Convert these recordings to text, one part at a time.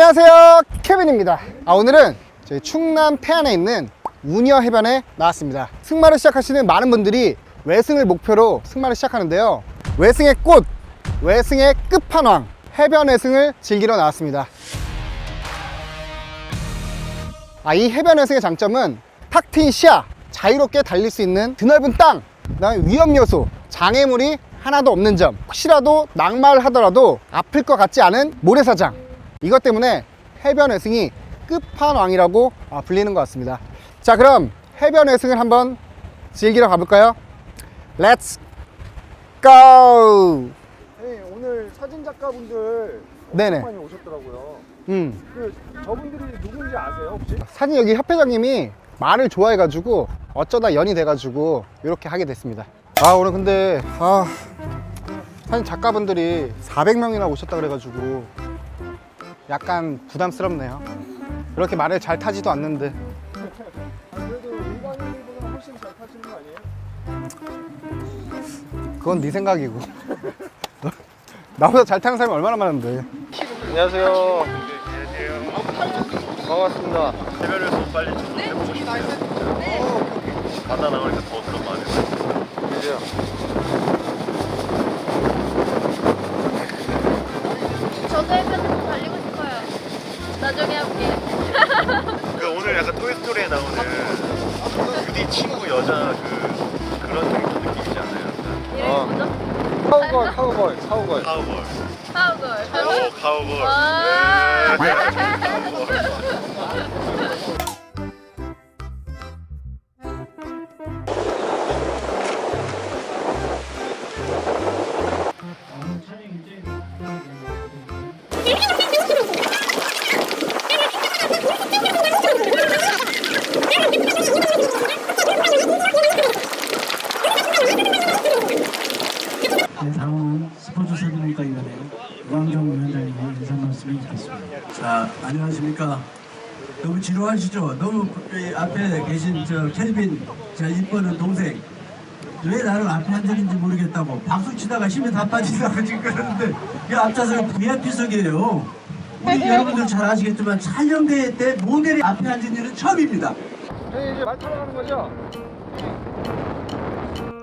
안녕하세요. 케빈입니다. 아, 오늘은 저희 충남 태안에 있는 우녀 해변에 나왔습니다. 승마를 시작하시는 많은 분들이 외승을 목표로 승마를 시작하는데요. 외승의 꽃 외승의 끝판왕 해변 외승을 즐기러 나왔습니다. 아, 이 해변 외승의 장점은 탁 트인 시야 자유롭게 달릴 수 있는 드넓은 땅 그다음에 위험 요소 장애물이 하나도 없는 점. 혹시라도 낙마를 하더라도 아플 것 같지 않은 모래사장 이것 때문에 해변 회승이 끝판왕이라고 아, 불리는 것 같습니다. 자, 그럼 해변 회승을 한번 즐기러 가볼까요? 렛츠 고! 네, 오늘 사진 작가분들 네네. 많이 오셨더라고요. 음, 그 저분들이 누군지 아세요 혹시? 사진 여기 협회장님이 말을 좋아해가지고 어쩌다 연이 돼가지고 이렇게 하게 됐습니다. 아, 오늘 근데 아, 사진 작가분들이 400명이나 오셨다 그래가지고 약간 부담스럽네요. 그렇게 말을 잘 타지도 않는데. 아, 그래도 일반인들보다 훨씬 잘 타시는 거 아니에요? 그건 네 생각이고. 나보다 잘 타는 사람이 얼마나 많은데. 안녕하세요. 반갑습니다. 해변에서 빨리 좀 해보고 싶어요. 바다 나오니까 더 그런 마음이 그래요. 저도 싶어요. 나중에 할게. 그 오늘 약간 토이스토리에 나오는 유디 친구 여자 그 그런 캐릭터 느낌이지 않아요? 이름이 어. 뭐죠? 카우걸, 카우걸, 카우걸. 카우볼. 파우걸. 오 카우볼. 아. 네, 네, 다음은 스포츠 선진국가위원회 우광정 위원장님의 인사 말씀을 듣겠습니다. 자, 안녕하십니까. 너무 지루하시죠? 너무 이 앞에 계신 저 케빈, 저 이뻐는 동생. 왜 나를 앞에 앉았는지 모르겠다고 박수 치다가 힘이 다 빠지다가 지금 그러는데 이 앞좌석은 VIP석이에요. 우리 여러분들 잘 아시겠지만 촬영대회 때 모델이 앞에 앉은 일은 처음입니다. 저희 이제 말 타러 가는 거죠?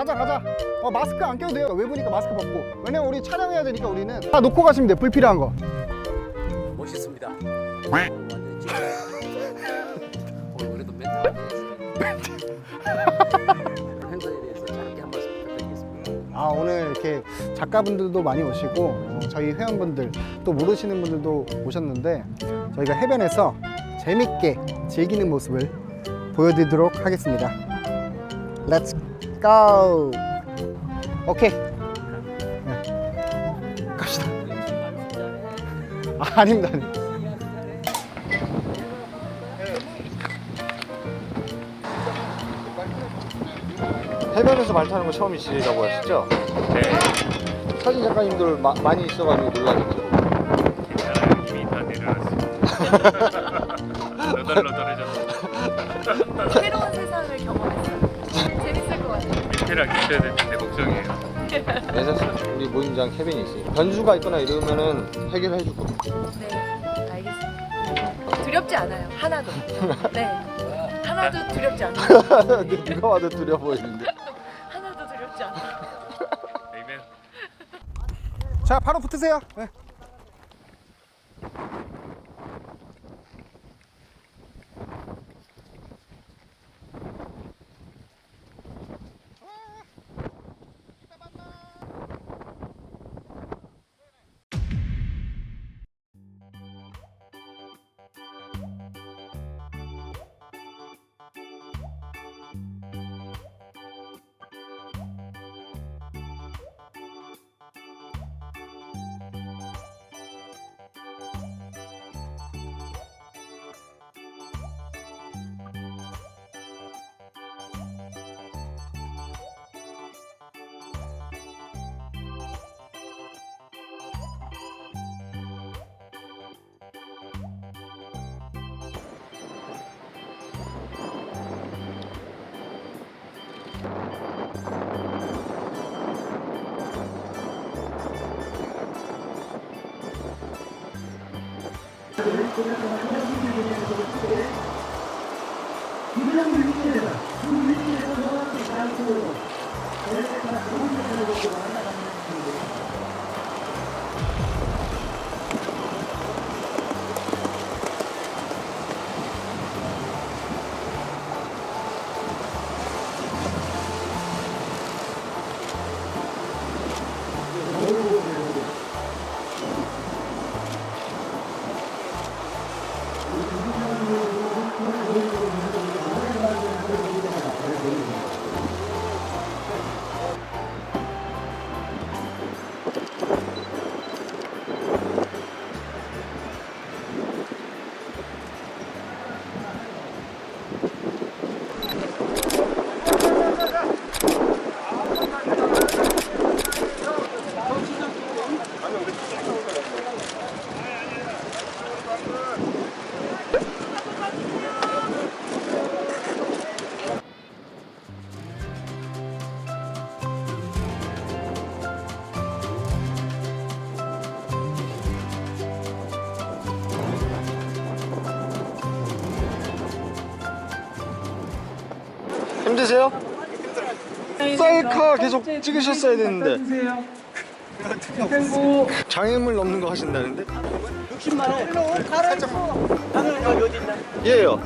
가자, 가자. 어, 마스크 안 껴도 돼요. 외부니까 마스크 벗고. 왜냐면 우리 촬영해야 되니까 우리는. 다 놓고 가시면 돼. 불필요한 거. 멋있습니다. 완전 그래도 멘트 안 해주시네. 행사에 대해서 짧게 한 말씀 부탁드리겠습니다. 아, 오늘 이렇게 작가분들도 많이 오시고, 어, 저희 회원분들, 또 모르시는 분들도 오셨는데, 저희가 해변에서 재밌게 즐기는 모습을 보여드리도록 하겠습니다. 렛츠 고! 오케이. 네. 갑시다. 아, 아닙니다. 아닙니다. 해변에서 말 타는 거 처음이시라고 하시죠? 네. 사진 작가님들 마- 많이 있어가지고 놀라겠죠. 괜찮아요. 이미 다. 너덜너덜 밑에랑 있어야 되는데 걱정이에요. 괜찮습니다. 우리 모임장 케빈이 있으니까. 변수가 있거나 이러면은 해결해주고. 네, 알겠습니다. 두렵지 않아요. 하나도. 네. 하나도 두렵지 않아요. 누가 와도 두려 보이는데. 하나도 두렵지 않아요. 아니면 자, 바로 붙으세요. 네. 힘드 셀카 계속 찍으셨어야 되는데 장애물 넘는 거 하신다는데? 60만원 예요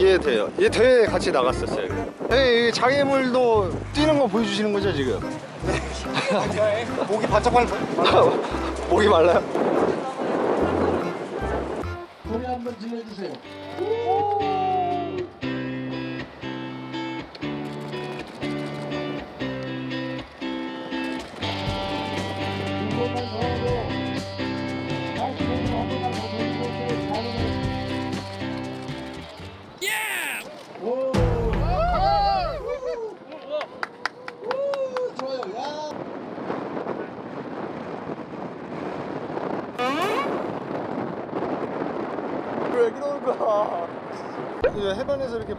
예 돼요 예 대회 같이 나갔었어요 예, 이 장애물도 뛰는 거 보여주시는 거죠 지금? 목이 바짝 말라 목이 말라요? 노래 한번 질러주세요.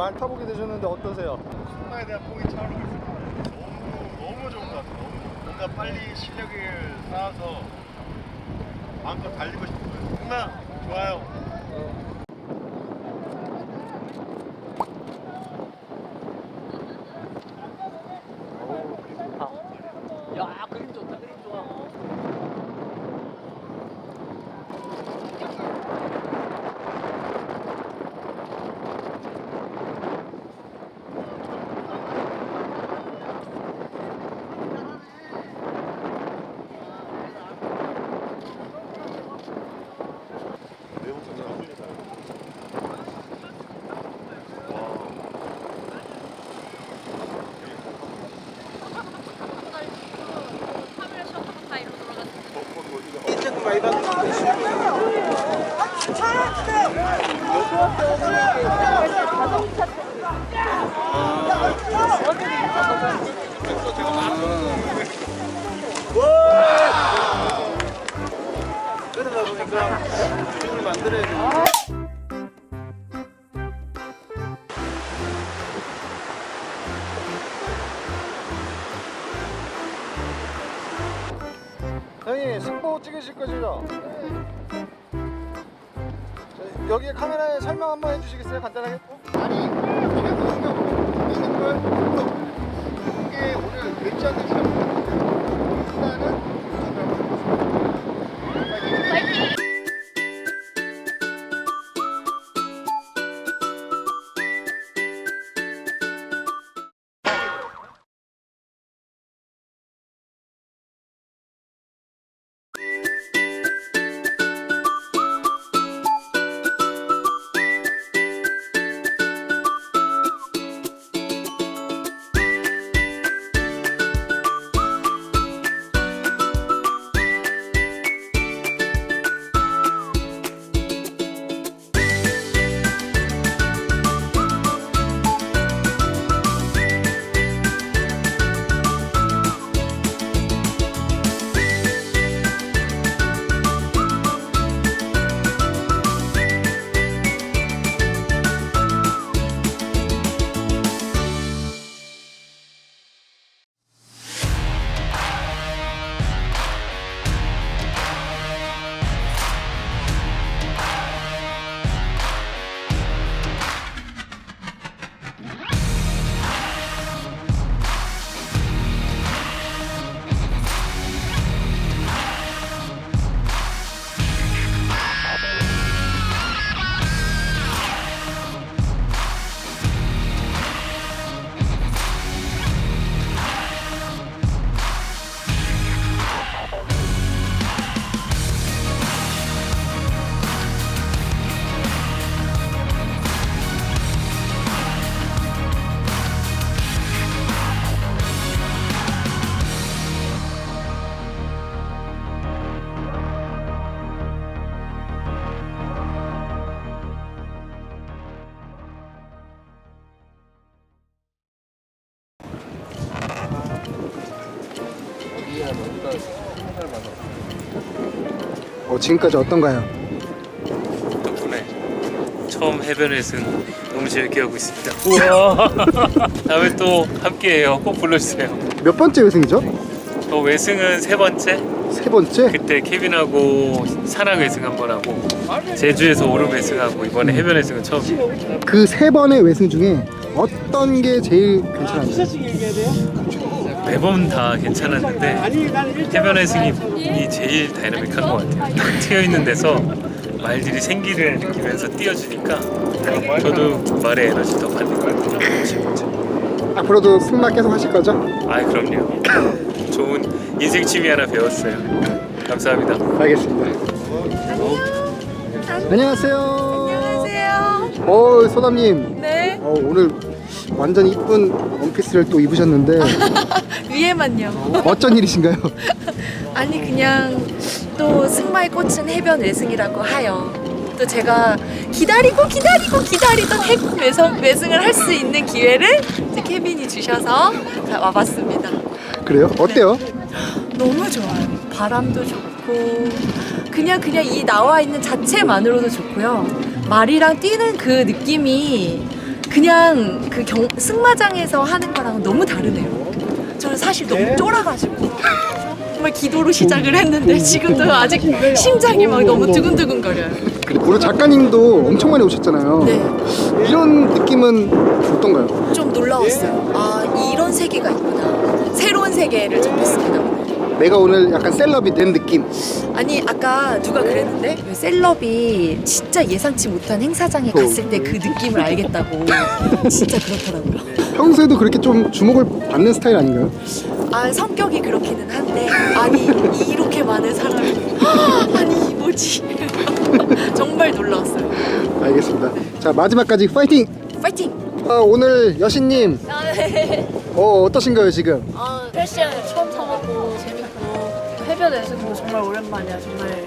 많이 타보게 되셨는데 어떠세요? 승마에 대한 뽕이 차오르고 있습니다. 너무 너무 좋은 것 같아요. 너무 뭔가 빨리 실력을 쌓아서 마음껏 달리고 싶어요. 승마 좋아요. 야 그림 좋다 그림 좋아. 카메라 셔터 사이로 돌아갔어요. 돼요. 형님 승보 찍으실 거죠? 저, 여기 카메라에 설명 한번 해주시겠어요? 간단하게? 아니 그냥 그냥 있는 걸 또, 이게 오늘 안 될지 모르겠는데 일단은 지금까지 어떤가요? 덕분에 처음 해변 회승 너무 재밌게 하고 있습니다. 우와. 다음에 또 함께해요. 꼭 불러주세요. 몇 번째 회승이죠? 저 외승은 세 번째. 세 번째? 그때 케빈하고 산악 외승 한 번 하고 제주에서 오름 외승하고 이번에 해변 외승은 처음이에요. 그세 번의 외승 중에 어떤 게 제일 괜찮았나요? 매번 다 괜찮았는데 해변 외승이 이 제일 다이나믹한 것 같아요. 탁 트여 있는 데서 말들이 생기를 느끼면서 뛰어주니까 저도 말의 에너지 더 받는 것 같아요. 앞으로도 승마 계속 하실 거죠? 아 그럼요. 좋은 인생 취미 하나 배웠어요. 감사합니다. 알겠습니다. 안녕하세요. 안녕하세요. 어, 소담님. 네. 어, 오늘 완전 이쁜 원피스를 또 입으셨는데 위에만요. 어쩐 일이신가요? 아니 그냥 또 승마에 꽂힌 해변 외승이라고 하여 또 제가 기다리고 기다리고 기다리던 해군 외성, 외승을 할 수 있는 기회를 이제 케빈이 주셔서 와봤습니다. 그래요? 어때요? 너무 좋아요. 바람도 좋고 그냥 그냥 이 나와 있는 자체만으로도 좋고요. 말이랑 뛰는 그 느낌이 그냥 그 경, 승마장에서 하는 거랑은 너무 다르네요. 사실 너무 쫄아가지고 정말 기도로 시작을 했는데 지금도 아직 심장이 막 너무 두근두근 거려요. 그리고 작가님도 엄청 많이 오셨잖아요. 네, 이런 느낌은 어떤가요? 좀 놀라웠어요. 아 이런 세계가 있구나. 새로운 세계를 접했습니다. 내가 오늘 약간 셀럽이 된 느낌. 아니 아까 누가 그랬는데 왜 셀럽이 진 짜 예상치 못한 행사장에 갔을 때 그 느낌을 알겠다고 진짜 그렇더라고요. 평소에도 그렇게 좀 주목을 받는 스타일 아닌가요? 아 성격이 그렇기는 한데 아니 이렇게 많은 사람이 아니 뭐지 정말 놀라웠어요. 알겠습니다. 자 마지막까지 파이팅! 파이팅! 아, 오늘 여신님 아, 네. 어, 어떠신가요 지금? 아, 패션 처음 타보고 재밌고 해변에서도 정말 오랜만이야. 정말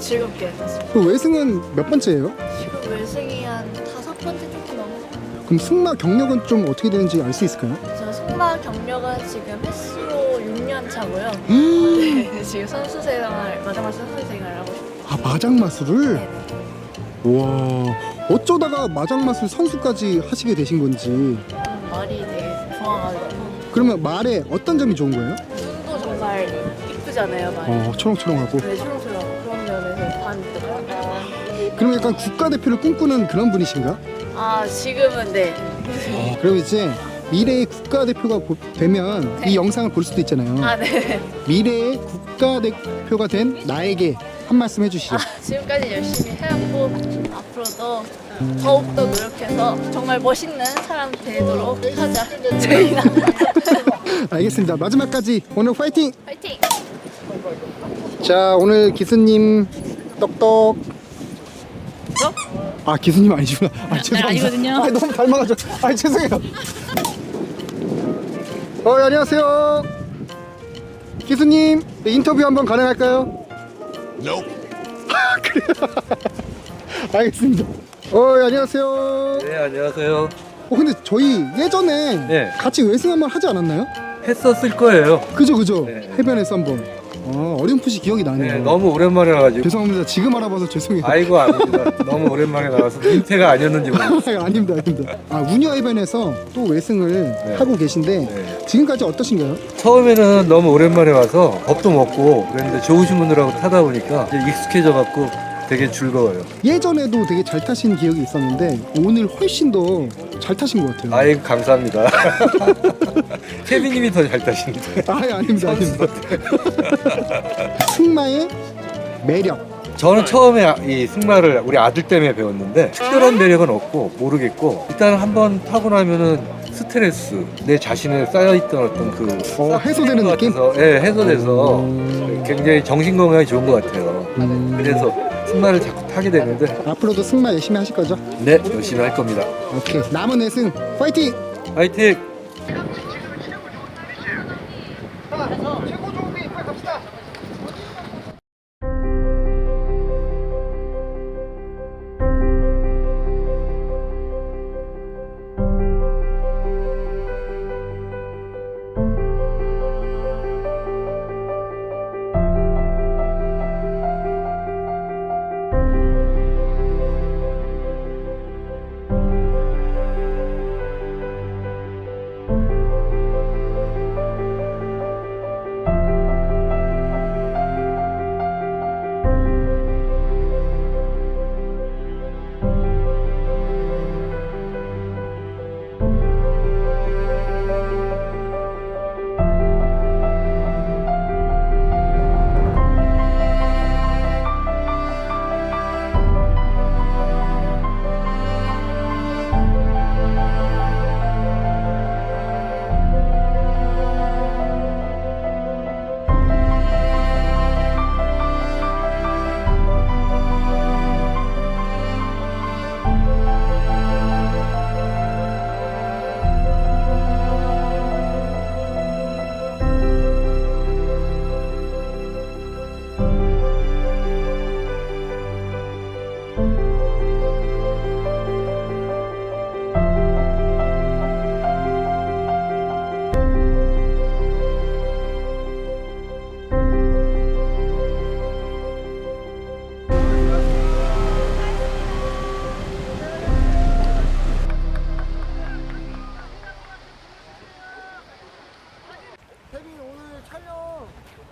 즐겁게 했습니다. 그 외승은 몇 번째예요? 지금 외승이 한 다섯 번째 조금 넘었고 그럼 승마 경력은 좀 어떻게 되는지 알 수 있을까요? 저 승마 경력은 지금 횟수로 6년 차고요. 음, 네, 지금 선수 생활, 마지막 선수 생활을 하고 싶어요. 아 마장 마술을? 네네. 와 어쩌다가 마장 마술 선수까지 하시게 되신 건지 좀 말이 되게 좋아가지고 그러면 말에 어떤 점이 좋은 거예요? 눈도 정말 이쁘잖아요, 말이. 어 초롱초롱하고 네, 초롱초롱 그럼 약간 국가대표를 꿈꾸는 그런 분이신가? 아, 지금은 네. 그럼 이제 미래의 국가대표가 보- 되면 이 영상을 볼 수도 있잖아요 아, 네. 미래의 국가대표가 된 나에게 한 말씀 해주시죠 아, 지금까지 열심히 해왔고 앞으로도 더욱더 노력해서 정말 멋있는 사람 되도록 하자 저희나 알겠습니다 마지막까지 오늘 파이팅! 파이팅! 자 오늘 기수님 떡떡 아 기수님 아니시구나 아 죄송합니다 아니거든요. 아 너무 닮아가지고 아 죄송해요 어 안녕하세요 기수님 네, 인터뷰 한번 가능할까요? 아 그래요 알겠습니다 어 안녕하세요 네 안녕하세요. 어 근데 저희 예전에 네. 같이 외승 한번 하지 않았나요? 했었을 거예요. 그죠 그죠 네. 해변에서 한번 어, 어렴풋이 기억이 나네요 네, 너무 오랜만에 나가지고. 죄송합니다 지금 알아봐서 죄송해요 아이고 아닙니다. 너무 오랜만에 나가서 민폐가 아니었는지 모르겠어요. 아, 아닙니다, 아닙니다. 아, 운여 해변에서 또 외승을 네. 하고 계신데 네. 지금까지 어떠신가요? 처음에는 너무 오랜만에 와서 겁도 먹고 그랬는데 좋으신 분들하고 타다 보니까 이제 익숙해져 갖고 되게 즐거워요. 예전에도 되게 잘 타신 기억이 있었는데 오늘 훨씬 더 잘 타신 것 같아요. 아이고 감사합니다. 케빈님이 더 잘 타십니다. 아, 아닙니다, 아닙니다. 승마의 매력. 저는 처음에 아- 이 승마를 우리 아들 때문에 배웠는데 특별한 매력은 없고 모르겠고 일단 한번 타고 나면은 스트레스 내 자신에 쌓여있던 어떤 그 어, 해소되는 느낌? 같아서, 예, 해소돼서 음. 굉장히 정신 건강에 좋은 것 같아요. 음. 그래서 승마를 자꾸 타게 되는데 앞으로도 승마 열심히 하실 거죠? 네 열심히 할 겁니다. 오케이. 남은 외승 파이팅! 화이팅!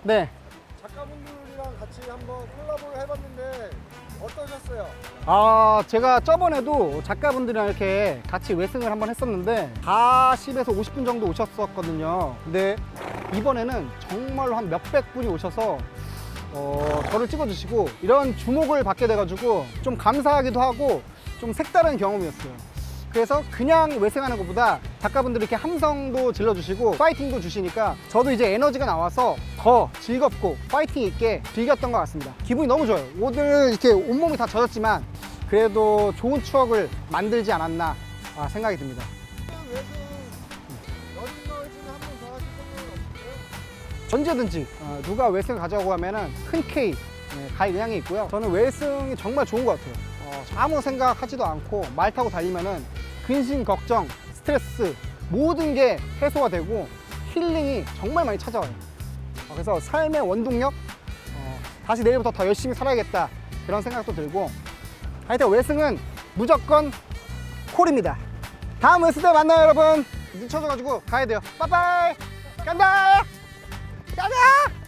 네. 작가분들이랑 같이 한번 콜라보를 해봤는데 어떠셨어요? 아, 제가 저번에도 작가분들이랑 이렇게 같이 웨승을 한번 했었는데 40에서 50분 정도 오셨었거든요. 근데 이번에는 정말로 한 몇백 분이 오셔서 어, 저를 찍어주시고 이런 주목을 받게 돼가지고 좀 감사하기도 하고 좀 색다른 경험이었어요. 그래서 그냥 외생하는 것보다 작가분들이 이렇게 함성도 질러주시고 파이팅도 주시니까 저도 이제 에너지가 나와서 더 즐겁고 파이팅 있게 즐겼던 것 같습니다. 기분이 너무 좋아요. 오늘 이렇게 온몸이 다 젖었지만 그래도 좋은 추억을 만들지 않았나 아, 생각이 듭니다. 언제든지 어, 누가 외승을 가져가고 하면은 큰 K 네, 갈 의향이 있고요. 저는 외승이 정말 좋은 것 같아요. 어, 아무 생각하지도 않고 말 타고 달리면은 근심, 걱정, 스트레스 모든 게 해소가 되고 힐링이 정말 많이 찾아와요. 어, 그래서 삶의 원동력, 어, 다시 내일부터 더 열심히 살아야겠다 그런 생각도 들고 하여튼 외승은 무조건 콜입니다. 다음 외승 때 만나요 여러분. 늦춰져가지고 가야 돼요. 빠빠이 간다. 가자!